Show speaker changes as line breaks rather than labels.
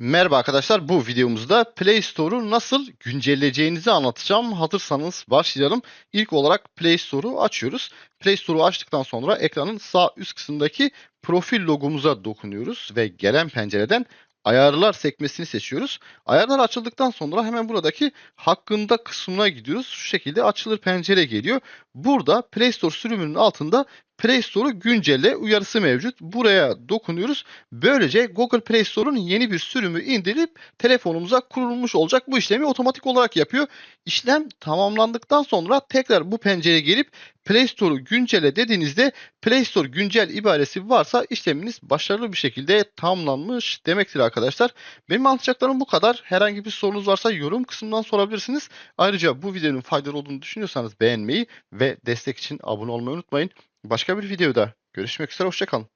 Merhaba arkadaşlar. Bu videomuzda Play Store'u nasıl güncelleyeceğinizi anlatacağım. Hazırsanız başlayalım. İlk olarak Play Store'u açıyoruz. Play Store'u açtıktan sonra ekranın sağ üst kısmındaki profil logomuza dokunuyoruz ve gelen pencereden ayarlar sekmesini seçiyoruz. Ayarlar açıldıktan sonra hemen buradaki hakkında kısmına gidiyoruz. Şu şekilde açılır pencere geliyor. Burada Play Store sürümünün altında Play Store'u güncelle uyarısı mevcut. Buraya dokunuyoruz. Böylece Google Play Store'un yeni bir sürümü indirip telefonumuza kurulmuş olacak. Bu işlemi otomatik olarak yapıyor. İşlem tamamlandıktan sonra tekrar bu pencereye gelip Play Store'u güncelle dediğinizde Play Store güncel ibaresi varsa işleminiz başarılı bir şekilde tamamlanmış demektir arkadaşlar. Benim anlatacaklarım bu kadar. Herhangi bir sorunuz varsa yorum kısmından sorabilirsiniz. Ayrıca bu videonun faydalı olduğunu düşünüyorsanız beğenmeyi ve destek için abone olmayı unutmayın. Başka bir videoda görüşmek üzere. Hoşçakalın.